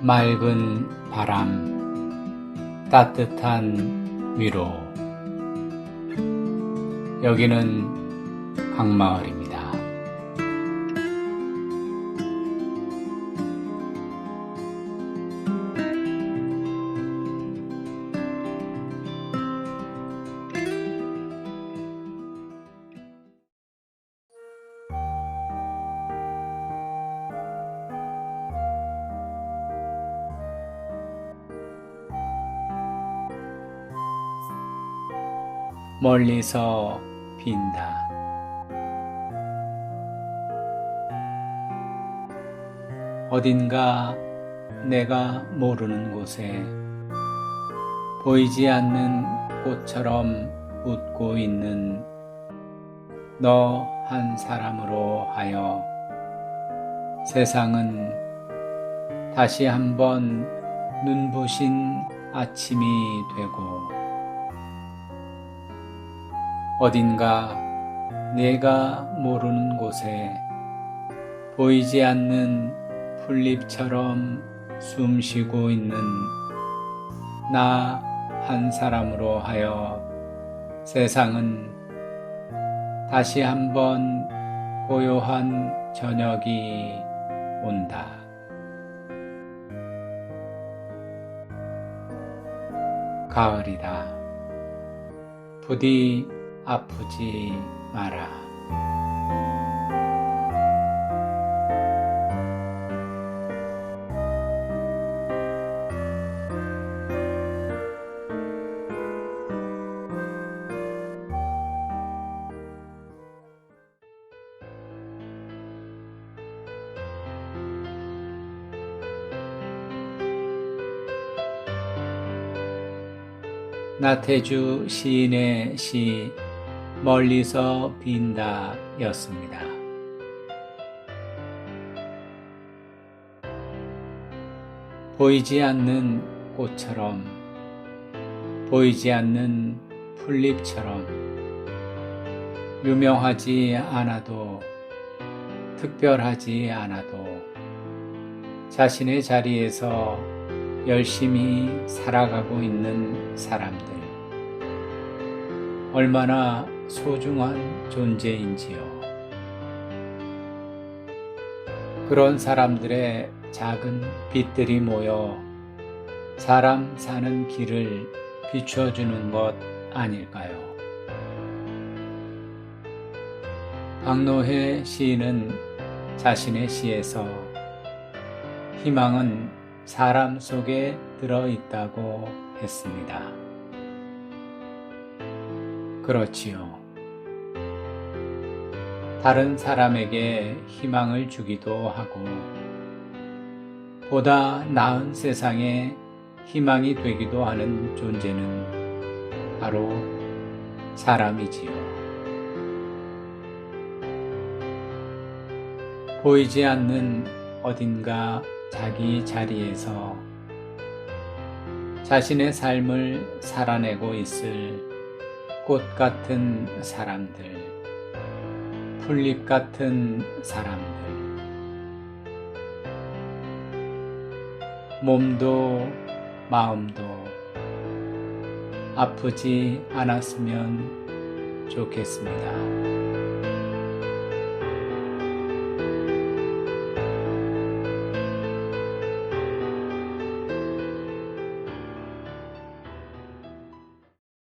맑은 바람, 따뜻한 위로. 여기는 강마을입니다. 멀리서 빈다. 어딘가 내가 모르는 곳에 보이지 않는 꽃처럼 웃고 있는 너 한 사람으로 하여 세상은 다시 한번 눈부신 아침이 되고 어딘가 내가 모르는 곳에 보이지 않는 풀잎처럼 숨 쉬고 있는 나 한 사람으로 하여 세상은 다시 한번 고요한 저녁이 온다. 가을이다. 부디 아프지 마라. 나태주 시인의 시 멀리서 빈다 였습니다. 보이지 않는 꽃처럼, 보이지 않는 풀잎처럼, 유명하지 않아도, 특별하지 않아도, 자신의 자리에서 열심히 살아가고 있는 사람들. 얼마나 소중한 존재인지요. 그런 사람들의 작은 빛들이 모여 사람 사는 길을 비춰주는 것 아닐까요? 박노해 시인은 자신의 시에서 희망은 사람 속에 들어 있다고 했습니다. 그렇지요. 다른 사람에게 희망을 주기도 하고, 보다 나은 세상에 희망이 되기도 하는 존재는 바로 사람이지요. 보이지 않는 어딘가 자기 자리에서 자신의 삶을 살아내고 있을 꽃 같은 사람들, 풀잎 같은 사람들, 몸도 마음도 아프지 않았으면 좋겠습니다.